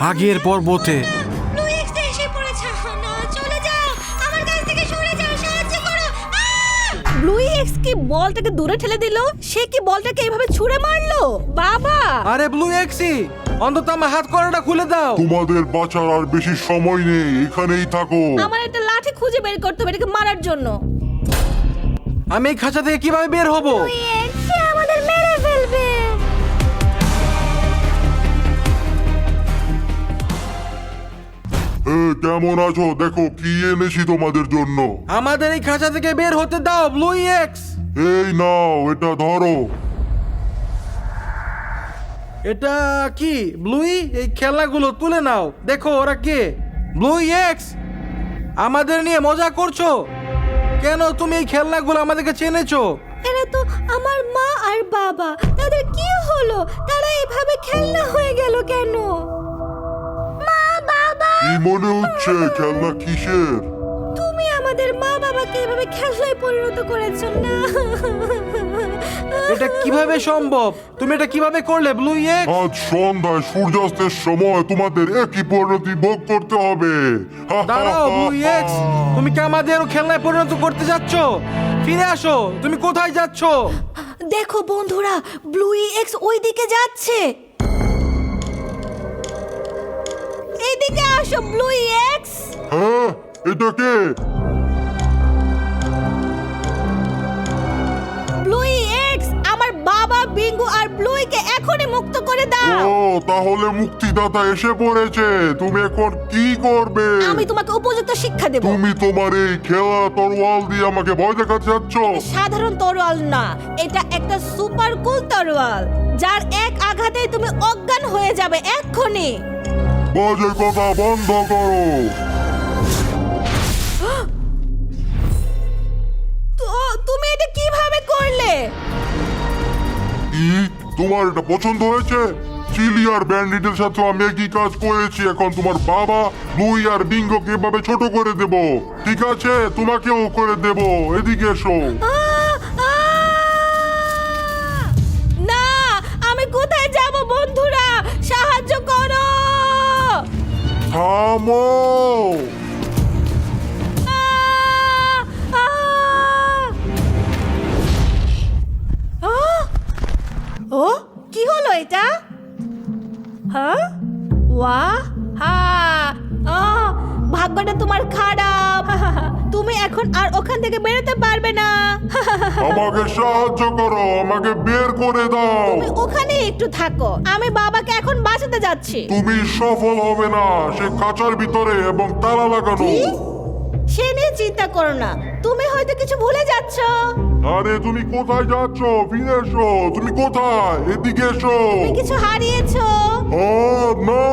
আগের পর্বতে। Blue x এসে পড়েছে। না চলে যাও। আমার কাছ থেকে সরে যাও সাহায্য করো। ব্লু এক্স কি বলটাকে দূরে ঠেলে দিল? সে কি বলটাকে এভাবে ছুঁড়ে মারলো? বাবা! আরে ব্লু এক্সি অন্তত আমার হাত করাটা খুলে দাও। তোমাদের বাঁচার আর বেশি সময় নেই এখানেই থাকো। আমার একটা লাঠি খুঁজে বের করতে হবে এটাকে মারার জন্য। আমি এই খাঁচা থেকে কীভাবে বের হব? এ, কেমন আছো? দেখো কি এনেছি তোমাদের জন্য? আমাদের এই খাঁচা থেকে বের হতে দাও ব্লু এক্স এই নাও এটা ধরো। এটা কি? ব্লুই এই খেলনাগুলো তুলে নাও। দেখো ওরা কে? ব্লু এক্স আমাদের নিয়ে মজা করছ? কেন তুমি এই খেলনাগুলো আমাদেরকে চেনেছো? এরা তো আমার মা আর বাবা। তাদের কি হলো? তারা এভাবে খেলনা হয়ে গেল কেন? কি মনে হচ্ছে? খেলনা কিসের? তুমি আমাদের মা বাবাকে এভাবে খেলনায় পরিণত করেছ না? এটা কীভাবে সম্ভব? তুমি এটা কীভাবে করলে ব্লু এক্স আজ সন্ধ্যায় সূর্যাস্তের সময় তোমাদের একই পরিণতি ভোগ করতে হবে। দাঁড়াও ব্লু এক্স তুমি কি আমাদেরও খেলনায় পরিণত করতে যাচ্ছ? ফিরে আসো তুমি কোথায় যাচ্ছ? দেখো বন্ধুরা ব্লুই এক্স ওই দিকে যাচ্ছে। আসো ব্লুই এক্স হ্যাঁ এটা কে? ব্লুই এক্স আমার বাবা বিঙ্গু আর ব্লুইকে এখনই মুক্ত করে দাও। ও তাহলে মুক্তিদাতা এসে পড়েছে। তুমি এখন কি করবে? আমি তোমাকে উপযুক্ত শিক্ষা দেব। তুমি তোমার এই খেলা তরোয়াল দিয়ে আমাকে ভয় দেখাতে চাচ্ছ সাধারণ তরোয়াল না এটা একটা সুপার কুল তরোয়াল যার এক আঘাতে তুমি অজ্ঞান হয়ে যাবে এক্ষুনি। বাজে কথা বন্ধ করো। তো তুমি এটা কীভাবে করলে? কি তোমার এটা পছন্দ হয়েছে? চিলি আর ব্যান্ডিটের সাথে আমি একই কাজ করেছি। এখন তোমার বাবা লুই আর বিঙ্গোকে এভাবে ছোট করে দেব। ঠিক আছে তোমাকেও করে দেব। এদিকে এসো। থামো আহ! আহ! আহ! ও কি হলো এটা হ্যাঁ ওয়া হা আহ! ভাগ্যটা তোমার খারাপ তুমি এখন আর ওখান থেকে বেরোতে পারবে না। আমাকে সাহায্য করো আমাকে বের করে দাও। তুমি ওখানে একটু থাকো আমি বাবাকে এখন বাঁচাতে যাচ্ছি। তুমি সফল হবে না সে কাঁচার ভিতরে এবং তালা লাগানো। চিন্তা করো না। তুমি হয়তো কিছু ভুলে যাচ্ছ। আরে তুমি কোথায় যাচ্ছ? ফিরে এসো। তুমি কোথায়? এদিকে এসো। তুমি কিছু হারিয়েছো। ও না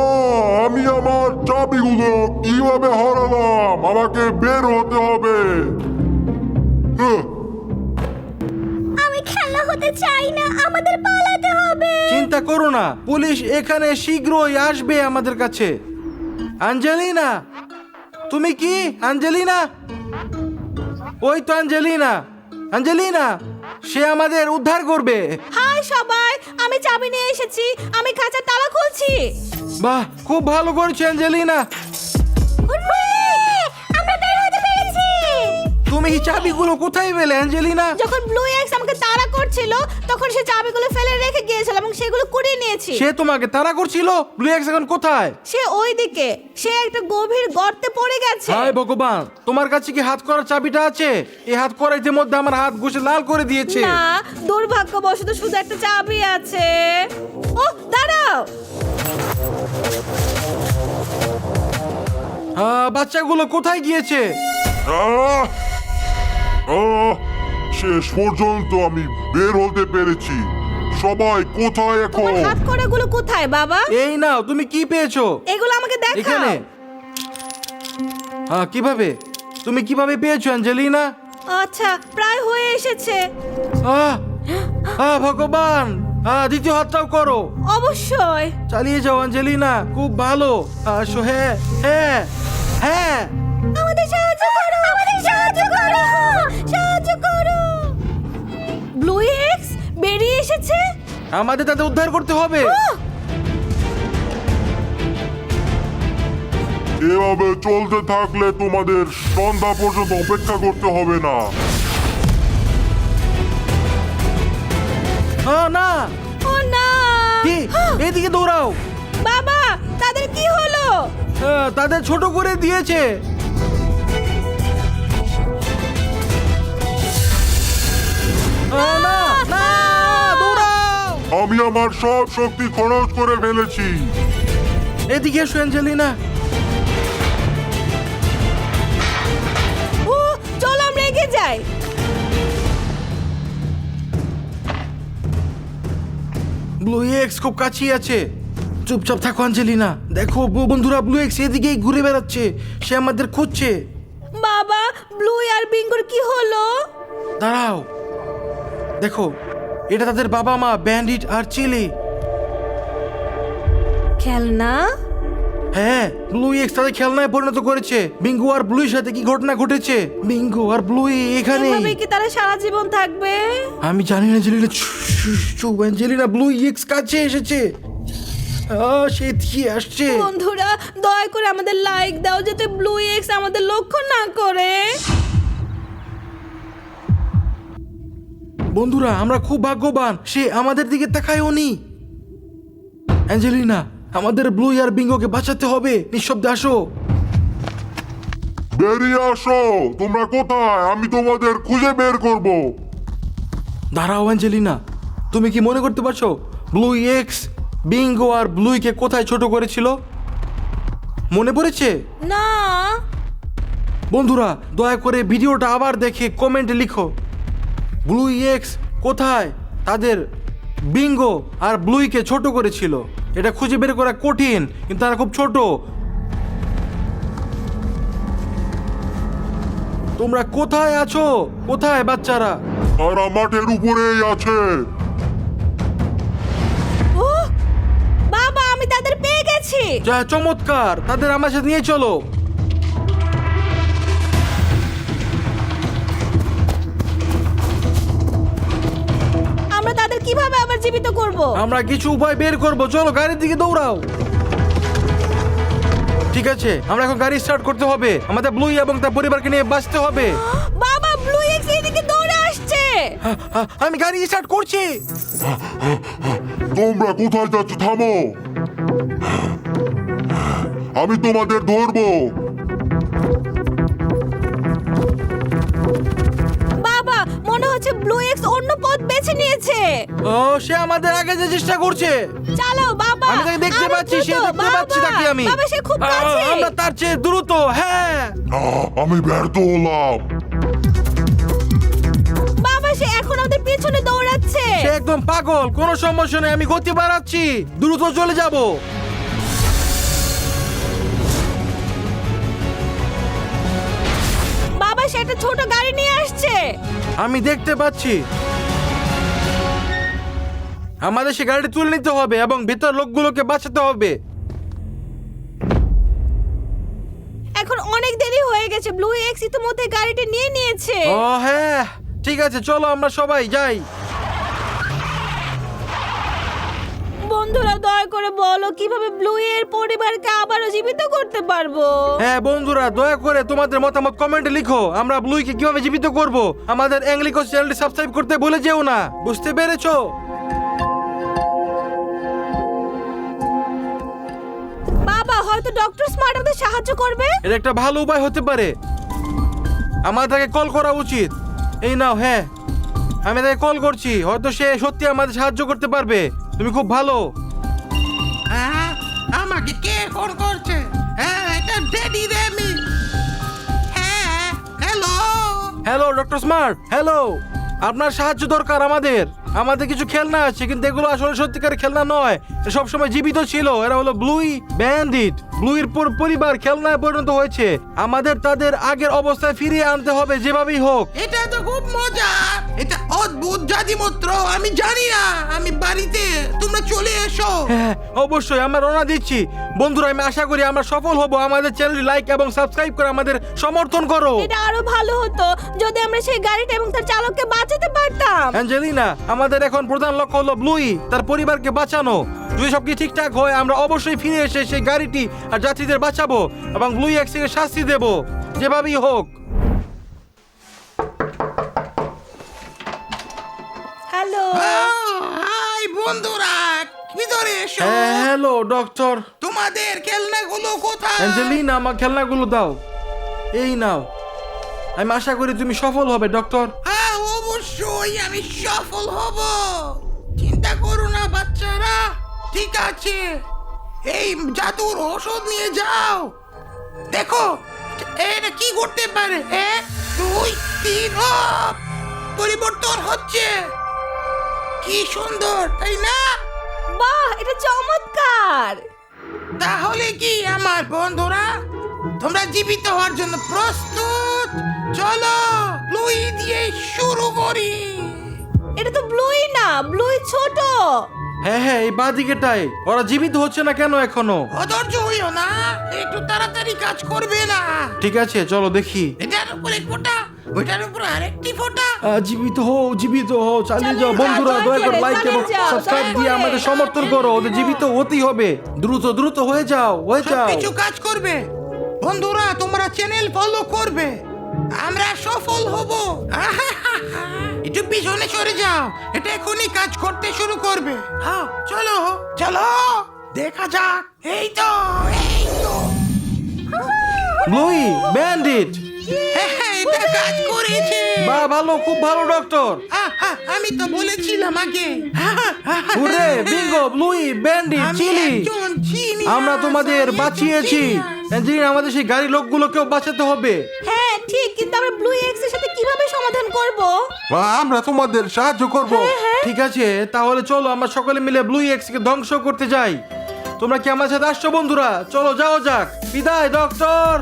আমি আমার চাবিগুলো কীভাবে হারালাম? আমাকে বের হতে হবে। আমি খেলা হতে চাই না। আমাদের পালাতে হবে। চিন্তা করো না। পুলিশ এখানে শীঘ্রই আসবে আমাদের কাছে। আঞ্জেলিনা তুমি কি? আঞ্জেলিনা? ওই তো আঞ্জেলিনা। আঞ্জেলিনা সে আমাদের উদ্ধার করবে। হাই সবাই আমি চাবি নিয়ে এসেছি। আমি খাঁচার তালা খুলছি। বাহ খুব ভালো করেছ অ্যাঞ্জেলিনা আমরা বের হতে পেরেছি। তুমি এই চাবিগুলো কোথায় পেলে অ্যাঞ্জেলিনা যখন ব্লু এক্স আমাকে তাড়া করছিল তখন সে চাবিগুলো ফেলে রেখে গিয়েছিল এবং সেগুলো কুড়িয়ে নিয়েছি। সে তোমাকে তাড়া করছিল? ব্লু এক্স এখন কোথায়? সে ওই দিকে সে একটা গভীর গর্তে পড়ে গেছে। হায় ভগবান তোমার কাছে কি হাত করার চাবিটা আছে? এই হাত করা ইতিমধ্যে আমার হাত ঘষে লাল করে দিয়েছে। না দুর্ভাগ্যবশত শুধু একটা চাবি আছে। ও দাঁড়াও। আহ, বাচ্চাগুলো কোথায় গিয়েছে? আহ! আহ! শেষ পর্যন্ত আমি বের হতে পেরেছি। সবাই কোথায় এখন? তোমার হাত কড়াগুলো কোথায় বাবা? এই নাও তুমি কি পেয়েছ? এগুলো আমাকে দেখাও। এখানে। হ্যাঁ কীভাবে? তুমি কীভাবে পেয়েছ অ্যাঞ্জেলিনা? আচ্ছা প্রায় হয়ে এসেছে। আহ আহ ভগবান! আহ দ্বিতীয় হাতটাও করো। অবশ্যই। চালিয়ে যাও অ্যাঞ্জেলিনা খুব ভালো। আসো হ্যাঁ হ্যাঁ হ্যাঁ। আমাদের সাহায্য করো আমাদের ব্লু এক্স বেরিয়ে এসেছে? আমাদের তাদের উদ্ধার করতে হবে। এভাবে চলতে থাকলে তোমাদের সন্ধ্যা পর্যন্ত অপেক্ষা করতে হবে না। হ্যাঁ না! ও না! কি? এদিকে দৌড়াও। বাবা তাদের কি হলো? তাদের ছোট করে দিয়েছে। না না দৌড়াও। আমি আমার সব শক্তি খরচ করে ফেলেছি। এদিকে এসো অ্যাঞ্জেলিনা। ও চলো আমরা এগিয়ে যাই। ব্লু এক্স খুব কাছেই আছে। চুপচাপ থাকো অ্যাঞ্জেলিনা। দেখো ব- বন্ধুরা ব্লু এক্স এদিকেই ঘুরে বেড়াচ্ছে। সে আমাদের খুঁজছে। বাবা ব্লু আর বিঙ্গুর কি হলো? দাঁড়াও। দেখো এটা তাদের বাবা মা ব্যান্ডিট আর চিলি। খেলনা? হ্যাঁ ব্লু এক্স তাদের খেলনায় পরিণত করেছে। বিঙ্গু আর ব্লুর সাথে কি ঘটনা ঘটেছে? বিঙ্গু আর ব্লুই এখানে এভাবে কি তারা সারা জীবন থাকবে? আমি জানি না অ্যাঞ্জেলিনা চুপ অ্যাঞ্জেলিনা ব্লু এক্স কাছে এসেছে। আহ, সে কি আসছে? বন্ধুরা দয়া করে আমাদের লাইক দাও যাতে ব্লু এক্স আমাদের লক্ষ্য না করে। বন্ধুরা আমরা খুব ভাগ্যবান সে আমাদের দিকে তাকায়ও নি। অ্যাঞ্জেলিনা আমাদের ব্লু আর বিঙ্গোকে বাঁচাতে হবে নিঃশব্দে আসো। বেরিয়ে আসো তোমরা কোথায়? আমি তোমাদের খুঁজে বের করব। দাঁড়াও অ্যাঞ্জেলিনা তুমি কি মনে করতে পারছ ব্লু এক্স বিঙ্গো আর ব্লুইকে কোথায় ছোট করেছিল? মনে পড়েছে? না। বন্ধুরা দয়া করে ভিডিওটা আবার দেখে কমেন্টে লিখো। ব্লু এক্স কোথায়? তাদের বিঙ্গো আর ব্লুইকে ছোট করেছিল। এটা খুঁজে বের করা কঠিন কিন্তু তারা খুব ছোট। তোমরা কোথায় আছো? কোথায় বাচ্চারা? তারা মাঠের উপরেই আছে। বাবা আমি তাদের পেয়ে গেছি। যা চমৎকার তাদের আমার সাথে নিয়ে চলো। জীবিত করব। আমরা কিছু উপায় বের করব। চলো গাড়ির দিকে দৌড়াও। ঠিক আছে আমরা এখন গাড়ি স্টার্ট করতে হবে। আমাদের ব্লুই এবং তার পরিবারকে নিয়ে বাঁচতে হবে। বাবা ব্লু এক্স এদিকে দৌড়ে আসছে। আ- আ- আমি গাড়ি স্টার্ট করছি। তোমরা কোথায় যাচ্ছ? থামো। আমি তোমাদের ধরবো। হচ্ছে ব্লু এক্স অন্য পথ বেছে নিয়েছে। ও সে আমাদের আগে যে চেষ্টা করছে। চালাও বাবা। আমি তাকে দেখতে আরও পাচ্ছি সে দ্রুত, দেখতে পাচ্ছি তাকে আমি। বাবা সে খুব কাছে। আমরা তার চেয়ে দ্রুত হ্যাঁ। আহ, আমি ব্যর্থ হলাম। বাবা সে এখন আমাদের পিছনে দৌড়াচ্ছে। সে একদম পাগল কোনো সমস্যা নেই আমি গতি বাড়াচ্ছি। দ্রুত চলে যাব। বাবা সে একটা ছোট গাড়ি নিয়ে আসছে আমি দেখতে পাচ্ছি। আমাদের সে গাড়িটি তুলে নিতে হবে এবং ভিতর লোকগুলোকে বাঁচাতে হবে। এখন অনেক দেরি হয়ে গেছে। ব্লু এক্স ইতিমধ্যে গাড়িটা নিয়ে নিয়েছে। ও হ্যাঁ। ঠিক আছে চলো আমরা সবাই যাই। বন্ধুরা দয়া করে বলো কীভাবে ব্লু এর পরিবারকে আবারও জীবিত করতে পারব? হ্যাঁ বন্ধুরা দয়া করে তোমাদের মতামত কমেন্টে লিখো। আমরা ব্লুইকে কীভাবে জীবিত করব? আমাদের অ্যাংলিকো চ্যানেলটি সাবস্ক্রাইব করতে ভুলে যেও না। বুঝতে পেরেছ? বাবা হয়তো ডক্টর স্মার্ট আমাদের সাহায্য করবে? এটা একটা ভালো উপায় হতে পারে। আমার তাকে কল করা উচিত। এই নাও হ্যাঁ। আমি তাকে কল করছি। হয়তো সে সত্যি আমাদের সাহায্য করতে পারবে। তুমি খুব ভালো। হ্যালো ডক্টর স্মার্ট হ্যালো আপনার সাহায্য দরকার আমাদের। আমাদের কিছু খেলনা আছে, কিন্তু এগুলো আসলে সত্যিকারের খেলনা নয়। সব সময় জীবিত ছিল। এরা হলো ব্লুই ব্যান্ডিট। ব্লুইর পর- পরিবার খেলনায় পরিণত হয়েছে। আমাদের তাদের আগের অবস্থায় ফিরিয়ে আনতে হবে যেভাবেই হোক। এটা তো খুব মজা। এটা অদ্ভুত জাদিমন্ত্র আমি জানি না। আমি বাড়িতে তোমরা চলে এসো। হ্যাঁ অবশ্যই আমরা রওনা দিচ্ছি। বন্ধুরা আমি আশা করি আমরা সফল হব। আমাদের চ্যানেলটি লাইক এবং সাবস্ক্রাইব করে আমাদের সমর্থন করো। এটা আরও ভালো হতো যদি আমরা সেই গাড়িটা এবং তার চালককে বাঁচাতে পারতাম। অ্যাঞ্জেলিনা আমাদের এখন প্রধান লক্ষ্য হলো ব্লুই তার পরিবারকে বাঁচানো। যদি সব কিছু ঠিকঠাক হয় আমরা অবশ্যই ফিরে এসে সেই গাড়িটি আর যাত্রীদের বাঁচাবো এবং ব্লু এক্সকে শাস্তি দেব। যেভাবেই হোক। হ্যালো। হাই বন্ধুরা ভিতরে এসো। হ্যাঁ হ্যালো ডক্টর। তোমাদের খেলনাগুলো কোথায়? অ্যাঞ্জেলিনা আমার খেলনাগুলো দাও। এই নাও। আমি আশা করি তুমি সফল হবে ডক্টর। হ্যাঁ অবশ্যই আমি সফল হব। চিন্তা করো না বাচ্চারা। ঠিক আছে। এই জাদুর ওষুধ নিয়ে যাও। দেখো এটা কি করতে পারে? এক দুই তিন পরিবর্তন হচ্ছে। কি সুন্দর তাই না? বাহ এটা চমৎকার! তাহলে কি আমার বন্ধুরা তোমরা জীবিত হওয়ার জন্য প্রস্তুত? চলো ব্লুই দিয়ে শুরু করি। এটা তো ব্লুই না ব্লুই ছোট। হ্যাঁ হ্যাঁ এই বাদিকেটাই। ওরা জীবিত হচ্ছে না কেন এখনও? অধৈর্য হইও না একটু তাড়াতাড়ি কাজ করবে না। ঠিক আছে চলো দেখি। এটার উপরে ফোটা ওইটার উপরে আরেকটি ফোটা। আহ, জীবিত হও জীবিত হও চালিয়ে যাও। বন্ধুরা দয়া করে লাইক এবং সাবস্ক্রাইব দিয়ে আমাদের সমর্থন করো। ওদের জীবিত হতেই হবে। দ্রুত দ্রুত হয়ে যাও হয়ে যাও। কিছু কাজ করবে। বন্ধুরা তোমরা চ্যানেল ফলো করবে। আমরা সফল হব। একটু পিছনে সরে যাও। এটা এখনই কাজ করতে শুরু করবে। হ্যাঁ চলো চলো। দেখা যাক। এই তো এই তো। Bluey Bandit. হ্যাঁ, এটা কাজ করেছে। বা ভালো খুব ভালো ডক্টর। আমি তো বলেছিলাম আগে। Hooray Bingo Bluey Bandit Chilli. চিনি আমরা তোমাদের বাঁচিয়েছি। অ্যাঞ্জেলিনা আমাদের সেই গাড়ি লোকগুলোকেও বাঁচাতে হবে। হ্যাঁ ঠিক কিন্তু আমরা ব্লু এক্সের সাথে কীভাবে সমাধান করব? আমরা তোমাদের সাহায্য করব। ঠিক আছে তাহলে চলো আমরা সকলে মিলে ব্লু এক্স কে ধ্বংস করতে যাই। তোমরা কি আমার সাথে আসছো বন্ধুরা? চলো যাও যাক। বিদায় ডক্টর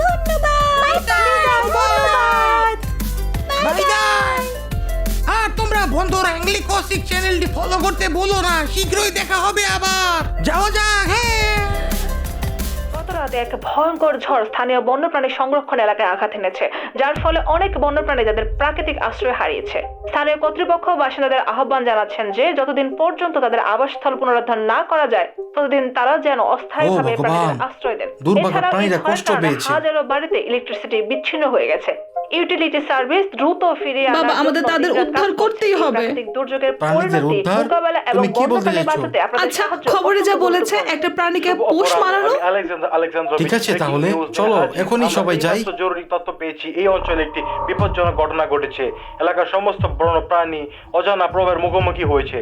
ধন্যবাদ ধন্যবাদ। আর তোমরা বন্ধুরা অ্যাংলিকোসিক চ্যানেলটি ফলো করতে বলো না শীঘ্রই দেখা হবে আবার। যাও যাক হ্যাঁ। রাতে এক ভয়ঙ্কর ঝড় স্থানীয় বন্যপ্রাণী সংরক্ষণ এলাকায় আঘাত এনেছে যার ফলে অনেক বন্যপ্রাণী তাদের প্রাকৃতিক আশ্রয় হারিয়েছে। স্থানীয় কর্তৃপক্ষ বাসিন্দাদের আহ্বান জানাচ্ছেন যে যতদিন পর্যন্ত তাদের আবাসস্থল পুনরুদ্ধার না করা যায় ততদিন তারা যেন অস্থায়ীভাবে প্রাণীদের আশ্রয় দেন। এছাড়া। হাজারো বাড়িতে ইলেকট্রিসিটি বিচ্ছিন্ন হয়ে গেছে। ইউটিলিটি সার্ভিস দ্রুত ফিরিয়ে আনার বাবা, আমাদের তাদের উদ্ধার করতেই হবে। দুর্যোগের প্রাণীদের পরিণতি উদ্ধার? মোকাবেলা এবং কি বলতে বন্যপ্রাণী বাঁচাতে আপনাদের আচ্ছা খবরে যা বলেছে একটা প্রাণীকে পোষ মারানো ঠিক আছে তাহলে চলো এখনই সবাই যাই। জরুরি তথ্য পেয়েছি। এই অঞ্চলে একটি বিপজ্জনক ঘটনা ঘটেছে। এলাকার সমস্ত বন্য প্রাণী অজানা প্রভাবের মুখোমুখি হয়েছে।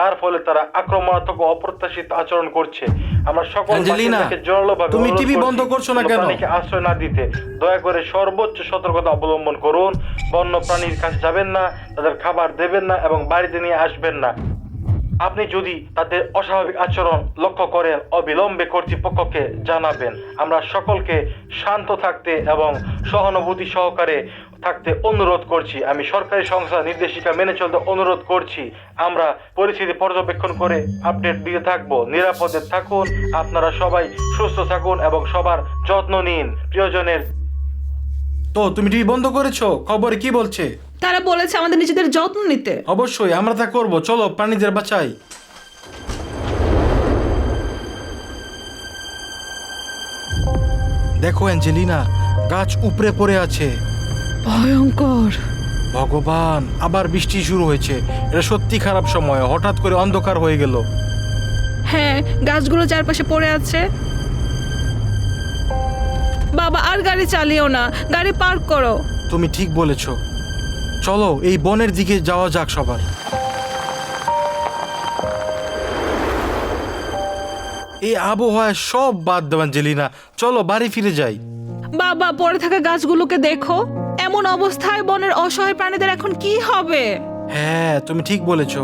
তার ফলে তারা আক্রমণাত্মক ও অপ্রত্যাশিত আচরণ করছে। আমরা সকল বাসিন্দাকে জোরালোভাবে তুমি টিভি বন্ধ করছ না কেন? আশ্রয় না দিতে। দয়া করে সর্বোচ্চ সতর্কতা অবলম্বন করুন। বন্য প্রাণীর কাছে যাবেন না তাদের খাবার দেবেন না এবং বাড়িতে নিয়ে আসবেন না। আপনি যদি তাদের অস্বাভাবিক আচরণ লক্ষ্য করেন অবিলম্বে কর্তৃপক্ষকে জানাবেন। আমরা সকলকে শান্ত থাকতে এবং সহানুভূতি সহকারে থাকতে অনুরোধ করছি। আমি সরকারি সংস্থা নির্দেশিকা মেনে চলতে অনুরোধ করছি। আমরা পরিস্থিতি পর্যবেক্ষণ করে আপডেট দিতে থাকব। নিরাপদে থাকুন আপনারা সবাই সুস্থ থাকুন এবং সবার যত্ন নিন। প্রিয়জনের তো তুমি টিভি বন্ধ করেছ? খবরে কি বলছে? তারা বলেছে আমাদের নিজেদের যত্ন নিতে। অবশ্যই আমরা তা করব। চলো প্রাণীদের বাঁচাই। দেখো অ্যাঞ্জেলিনা গাছ উপরে পড়ে আছে। ভয়ঙ্কর। ভগবান আবার বৃষ্টি শুরু হয়েছে। এটা সত্যি খারাপ সময় হঠাৎ করে অন্ধকার হয়ে গেল। হ্যাঁ গাছগুলো চারপাশে পড়ে আছে। বাবা আর গাড়ি চালিও না। গাড়ি পার্ক করো। তুমি ঠিক বলেছ। চলো এই বনের দিকে যাওয়া যাক সবার। এই আবহাওয়ায় সব বাদ দেওয়ান জেলিনা চলো বাড়ি ফিরে যাই। বাবা পড়ে থাকা গাছগুলোকে দেখো। এমন অবস্থায় বনের অসহায় প্রাণীদের এখন কি হবে? হ্যাঁ তুমি ঠিক বলেছ।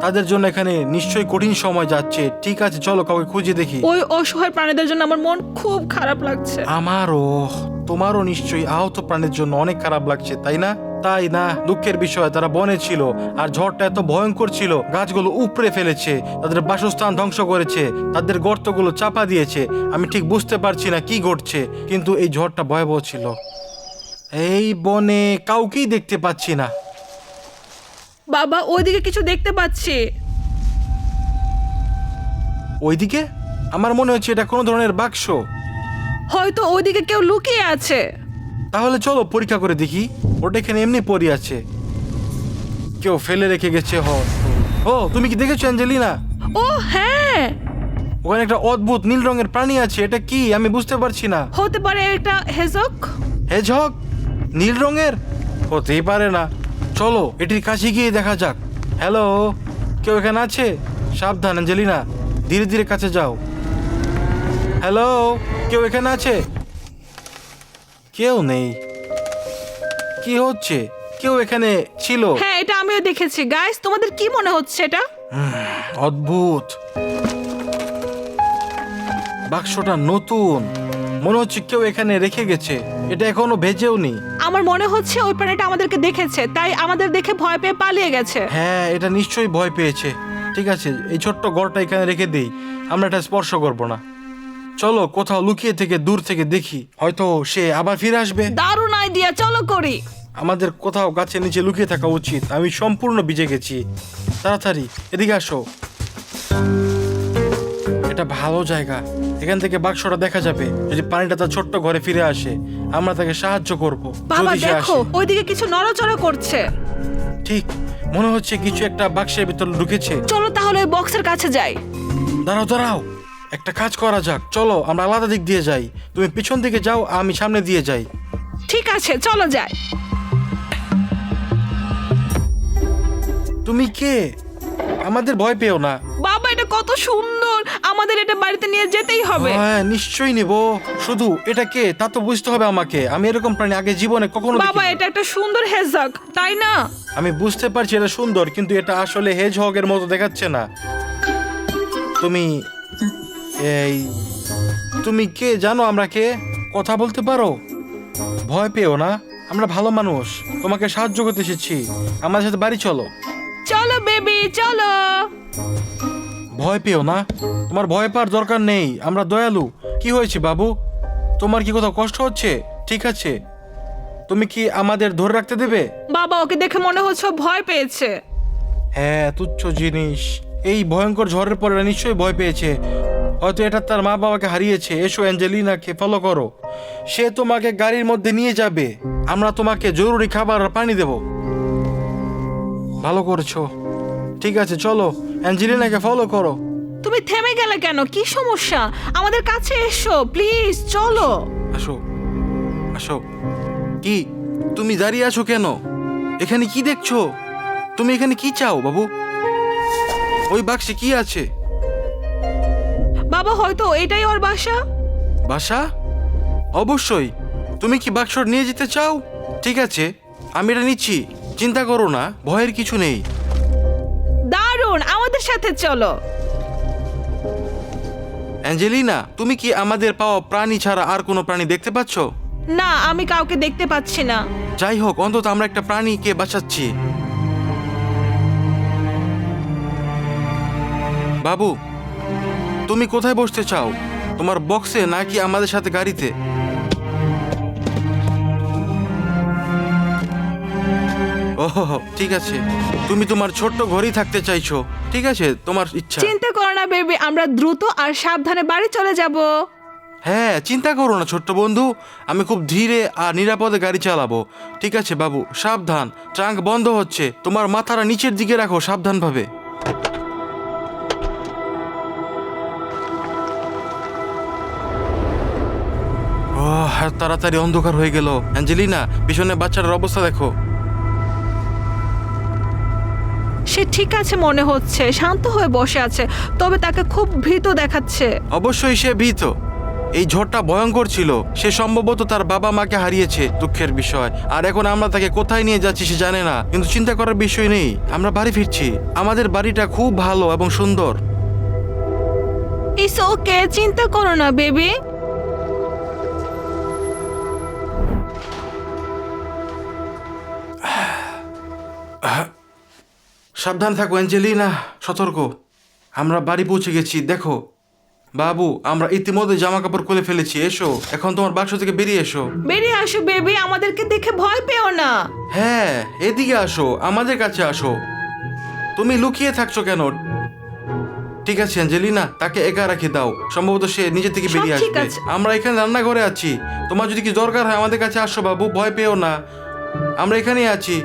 তাদের জন্য এখানে নিশ্চয়ই কঠিন সময় যাচ্ছে। ঠিক আছে চলো কাউকে খুঁজে দেখি। ওই অসহায় প্রাণীদের জন্য আমার মন খুব খারাপ লাগছে। আমারও তোমারও নিশ্চয়ই আহত প্রাণীর জন্য অনেক খারাপ লাগছে তাই না? তাই না দুঃখের বিষয় তারা বনে ছিল আর ঝড়টা এত ভয়ঙ্কর ছিল গাছগুলো উপড়ে ফেলেছে তাদের বাসস্থান ধ্বংস করেছে তাদের গর্তগুলো চাপা দিয়েছে। আমি ঠিক বুঝতে পারছি না কি ঘটছে কিন্তু এই ঝড়টা ভয়াবহ ছিল। এই বনে কাউকেই দেখতে পাচ্ছি না। বাবা ওইদিকে কিছু দেখতে পাচ্ছি। ওইদিকে? আমার মনে হচ্ছে এটা কোনো ধরনের বাক্স। হয়তো ওইদিকে কেউ লুকিয়ে আছে। তাহলে চলো পরীক্ষা করে দেখি ওটা এখানে এমনি পড়ে আছে। কেউ ফেলে রেখে গেছে হ ও তুমি কি দেখেছ অ্যাঞ্জেলিনা? ও হ্যাঁ। ওখানে একটা অদ্ভুত নীল রঙের প্রাণী আছে এটা কি? আমি বুঝতে পারছি না। হতে পারে এটা হেজক? হেজহগ নীল রঙের? হতেই পারে না। চলো এটির কাছে গিয়ে দেখা যাক। হ্যালো কেউ এখানে আছে? সাবধান অ্যাঞ্জেলিনা। ধীরে ধীরে কাছে যাও। হ্যালো কেউ এখানে আছে? কেউ নেই। কি হচ্ছে? কেউ এখানে ছিল? হ্যাঁ এটা আমিও দেখেছি। গাইস তোমাদের কি মনে হচ্ছে এটা? অদ্ভুত। বাক্সটা নতুন। মনে হচ্ছে কেউ এখানে রেখে গেছে। এটা এখনও ভেজেও নি আমার মনে হচ্ছে ওই প্রাণীটা আমাদেরকে দেখেছে তাই আমাদের দেখে ভয় পেয়ে পালিয়ে গেছে। হ্যাঁ এটা নিশ্চয়ই ভয় পেয়েছে। ঠিক আছে এই ছোট্ট গড়টা এখানে রেখে দিই। আমরা এটা স্পর্শ করব না। চলো কোথাও লুকিয়ে থেকে দূর থেকে দেখি। হয়তো সে আবার ফিরে আসবে। দারুণ আইডিয়া চলো করি। আমাদের কোথাও গাছের নিচে লুকিয়ে থাকা উচিত। আমি সম্পূর্ণ ভিজে গেছি। তাড়াতাড়ি এদিকে আসো। এটা ভালো জায়গা। এখান থেকে বাক্সটা দেখা যাবে যদি পানিটা তার ছোট্ট ঘরে ফিরে আসে। আমরা তাকে সাহায্য করব। বাবা যদি সে দেখো আসে। ওইদিকে কিছু নড়াচড়া করছে। ঠিক মনে হচ্ছে কিছু একটা বাক্সের ভিতর ঢুকেছে। চলো তাহলে ওই বক্সের কাছে যাই। দাঁড়াও দাঁড়াও। একটা কাজ করা যাক। চলো আমরা আলাদা দিক দিয়ে যাই। তুমি পিছন দিকে যাও আমি সামনে দিয়ে যাই। ঠিক আছে চলো যাই। তুমি কে? আমাদের ভয় পেও না। বাবা এটা কত সুন্দর। আমাদের এটা বাড়িতে নিয়ে যেতেই হবে। হ্যাঁ নিশ্চয়ই নিব। শুধু এটা কে? তা তো বুঝতে হবে আমাকে। আমি এরকম প্রাণী আগে জীবনে কখনো বাবা দেখিনি। এটা একটা সুন্দর হেজাক তাই না? আমি বুঝতে পারছি এটা সুন্দর কিন্তু এটা আসলে হেজ হগের মতো দেখাচ্ছে না। তুমি এই তুমি কে? জানো আমরা কে? কথা বলতে পারো? ভয় পেও না আমরা ভালো মানুষ। তোমাকে সাহায্য করতে এসেছি। আমাদের সাথে বাড়ি চলো। চলো বেবি চলো। ভয় পেও না। তোমার ভয় পাওয়ার দরকার নেই। আমরা দয়ালু। কি হয়েছে বাবু? তোমার কি কোথাও কষ্ট হচ্ছে? ঠিক আছে। তুমি কি আমাদের ধরে রাখতে দেবে? বাবা ওকে দেখে মনে হচ্ছে ও ভয় পেয়েছে। হ্যাঁ তুচ্ছ জিনিস। এই ভয়ঙ্কর ঝড়ের পরে নিশ্চয়ই ভয় পেয়েছে। হয়তো এটা তার মা বাবাকে হারিয়েছে। এসো অ্যাঞ্জেলিনাকে ফলো করো। সে তোমাকে গাড়ির মধ্যে নিয়ে যাবে। আমরা তোমাকে জরুরি খাবার আর পানি দেব। ভালো করেছ। ঠিক আছে চলো। অ্যাঞ্জেলিনাকে ফলো করো। তুমি থেমে গেলে কেন? কি সমস্যা? আমাদের কাছে এসো প্লিজ চলো। আসো আসো। কি? তুমি দাঁড়িয়ে আছো কেন? এখানে কি দেখছ? তুমি এখানে কি চাও বাবু? ওই বাক্সে কি আছে? বাবা হয়তো এটাই ওর বাসা। বাসা? অবশ্যই। তুমি কি বাক্স নিয়ে যেতে চাও? ঠিক আছে আমি এটা নিচ্ছি। চিন্তা করো না ভয়ের কিছু নেই। আমাদের সাথে চলো। অ্যাঞ্জেলিনা তুমি কি আমাদের পাওয়া প্রাণী ছাড়া আর কোনো প্রাণী দেখতে পাচ্ছ? না আমি কাউকে দেখতে পাচ্ছি না। যাই হোক অন্তত আমরা একটা প্রাণীকে বাঁচাচ্ছি। বাবু তুমি কোথায় বসতে চাও? তোমার বক্সে নাকি আমাদের সাথে গাড়িতে? ঠিক আছে। তুমি তোমার ছোট্ট ঘরেই থাকতে চাইছো। ঠিক আছে তোমার ইচ্ছা। চিন্তা করো না বেবি আমরা দ্রুত আর সাবধানে বাড়ি চলে যাব। হ্যাঁ চিন্তা করো না ছোট্ট বন্ধু। আমি খুব ধীরে আর নিরাপদে গাড়ি চালাবো। ঠিক আছে বাবু সাবধান। ট্রাঙ্ক বন্ধ হচ্ছে। তোমার মাথাটা নিচের দিকে রাখো সাবধানভাবে। তাড়াতাড়ি অন্ধকার হয়ে গেল। অ্যাঞ্জেলিনা পিছনে বাচ্চাটার অবস্থা দেখো। সে ঠিক আছে মনে হচ্ছে শান্ত হয়ে বসে আছে তবে তাকে খুব ভীত দেখাচ্ছে। অবশ্যই সে ভীত। এই ঝড়টা ভয়ঙ্কর ছিল সে সম্ভবত তার বাবা মাকে হারিয়েছে দুঃখের বিষয়। আর এখন আমরা তাকে কোথায় নিয়ে যাচ্ছি সে জানে না কিন্তু চিন্তা করার বিষয় নেই। আমরা বাড়ি ফিরছি। আমাদের বাড়িটা খুব ভালো এবং সুন্দর। ইস ওকে চিন্তা করো না বেবি সাবধান থাকো অ্যাঞ্জেলিনা সতর্ক। আমরা বাড়ি পৌঁছে গেছি দেখো। বাবু আমরা ইতিমধ্যে জামা কাপড় খুলে ফেলেছি এসো। এখন তোমার বাক্স থেকে বেরিয়ে এসো। বেরিয়ে আসো বেবি আমাদেরকে দেখে ভয় পেও না। হ্যাঁ এদিকে আসো আমাদের কাছে আসো। তুমি লুকিয়ে থাকছো কেন? ঠিক আছে অ্যাঞ্জেলিনা তাকে একা রেখে দাও। সম্ভবত সে নিজে থেকে সব বেরিয়ে ঠিক আসবে। আছে। আমরা এখানে রান্নাঘরে আছি। তোমার যদি কি দরকার হয় আমাদের কাছে আসো বাবু ভয় পেও না। আমরা এখানেই আছি।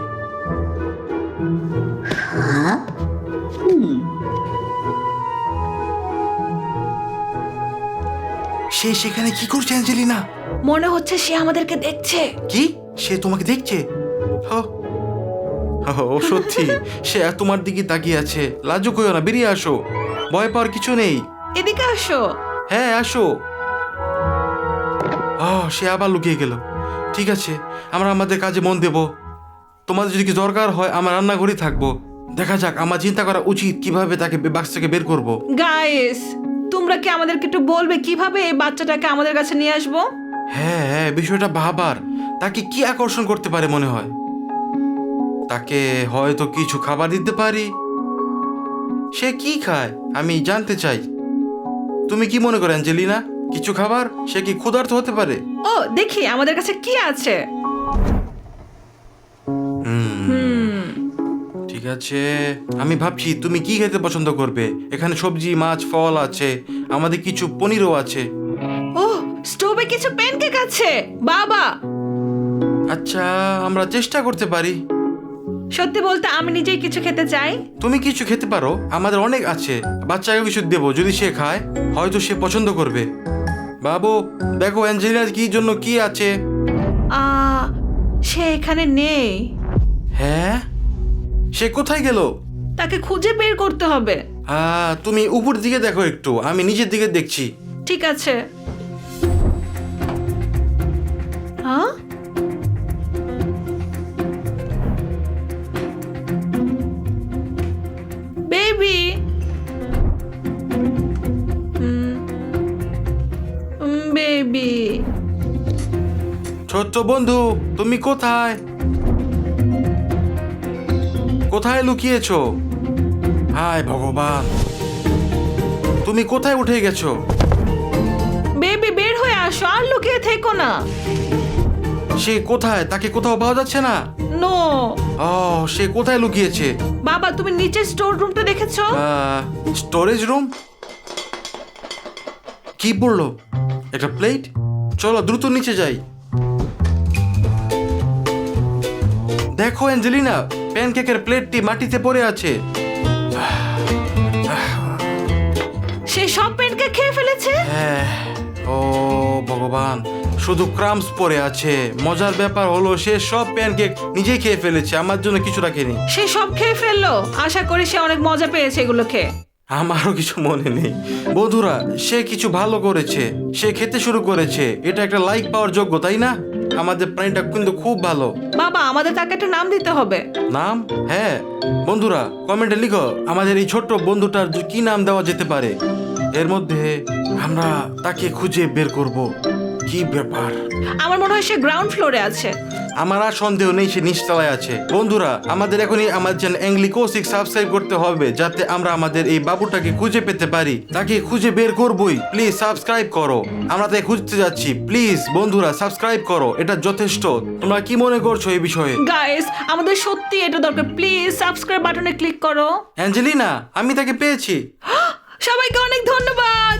সে সেখানে কি করছে অ্যাঞ্জেলিনা? মনে হচ্ছে সে আমাদেরকে দেখছে। কি? সে তোমাকে দেখছে। ও সত্যি সে তোমার দিকে তাকিয়ে আছে। লাজুক হইও না বেরিয়ে আসো। ভয় পাওয়ার কিছু নেই। এদিকে আসো। হ্যাঁ আসো। সে আবার লুকিয়ে গেল। ঠিক আছে আমরা আমাদের কাজে মন দেব। তোমাদের যদি কি দরকার হয় আমরা রান্নাঘরেই থাকব। দেখা যাক আমার চিন্তা করা উচিত কীভাবে তাকে বাক্স থেকে বের করব। গাইস তোমরা কি আমাদেরকে একটু বলবে কীভাবে এই বাচ্চাটাকে আমাদের কাছে নিয়ে আসব? হ্যাঁ হ্যাঁ বিষয়টা ভাবার। তাকে কি আকর্ষণ করতে পারে মনে হয়? তাকে হয়তো কিছু খাবার দিতে পারি। সে কি খায় আমি জানতে চাই। তুমি কি মনে করো অ্যাঞ্জেলিনা? কিছু খাবার? সে কি ক্ষুধার্ত হতে পারে? ও দেখি আমাদের কাছে কি আছে? ঠিক আছে? আমি ভাবছি তুমি কি খেতে পছন্দ করবে? এখানে সবজি মাছ ফল আছে। আমাদের কিছু পনিরও আছে। ও স্টোভে কিছু প্যানকেক আছে। বাবা! আচ্ছা আমরা চেষ্টা করতে পারি। সত্যি বলতে আমি নিজেই কিছু খেতে চাই। তুমি কিছু খেতে পারো? আমাদের অনেক আছে। বাচ্চাকে কিছু দেবো যদি সে খায় হয়তো সে পছন্দ করবে। বাবু দেখো অ্যাঞ্জেলিনার কি জন্য কি আছে? আ সে এখানে নেই। হ্যাঁ? সে কোথায় গেল? তাকে খুঁজে বের করতে হবে। আহ, তুমি উপর দিকে দেখো একটু আমি নিচের দিকে দেখছি। ঠিক আছে। হ্যাঁ বেবি! বেবি! ছোট্ট বন্ধু তুমি কোথায়? কোথায় লুকিয়েছো? হায় ভগবান। তুমি কোথায় উঠে গেছো? বেবি বের হয়ে আসো আর লুকিয়ে থেকো না। সে কোথায়? তাকে কোথাও পাওয়া যাচ্ছে না? নো। ও সে কোথায় লুকিয়েছে? বাবা তুমি নিচে স্টোর রুমটা দেখেছ? Storage room? কি পড়ল একটা প্লেট? চলো দ্রুত নিচে যাই। দেখো অ্যাঞ্জেলিনা প্যানকেকের প্লেটটি মাটিতে পড়ে আছে। সে সব পেনকে খেয়ে ফেলেছে? হ্যাঁ ও ভগবান শুধু ক্রামস পড়ে আছে। মজার ব্যাপার হলো সে সব প্যানকেক নিজেই খেয়ে ফেলেছে আমার জন্য কিছু রাখেনি সে সব খেয়ে ফেলল? আশা করি সে অনেক মজা পেয়েছে এগুলো খেয়ে। আমারও কিছু মনে নেই। বন্ধুরা সে কিছু ভালো করেছে। সে খেতে শুরু করেছে। এটা একটা লাইক পাওয়ার যোগ্য তাই না? আমাদের প্রাণীটা কিন্তু খুব ভালো। বাবা আমাদের তাকে একটা নাম দিতে হবে। নাম? হ্যাঁ। বন্ধুরা কমেন্টে লিখো আমাদের এই ছোট্ট বন্ধুটার কি নাম দেওয়া যেতে পারে? এর মধ্যে আমরা তাকে খুঁজে বের করব। কি ব্যাপার? আমার মনে হয় সে গ্রাউন্ড ফ্লোরে আছে। আমার আর সন্দেহ নেই সে নিচতলায় আছে। বন্ধুরা আমাদের এখনই আমার চ্যানেল অ্যাংলিকোসিক সাবস্ক্রাইব করতে হবে যাতে আমরা আমাদের এই বাবুটাকে খুঁজে পেতে পারি। তাকে খুঁজে বের করবই। প্লিজ সাবস্ক্রাইব করো। আমরা তাকে খুঁজতে যাচ্ছি। প্লিজ বন্ধুরা সাবস্ক্রাইব করো। এটা যথেষ্ট। তোমরা কি মনে করছ এই বিষয়ে? গাইস আমাদের সত্যি এটা দরকার। প্লিজ সাবস্ক্রাইব বাটনে ক্লিক করো। অ্যাঞ্জেলিনা আমি তাকে পেয়েছি। সবাইকে অনেক ধন্যবাদ।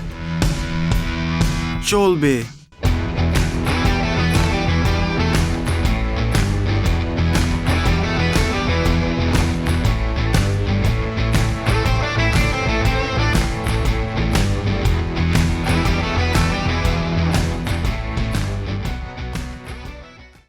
চলবে।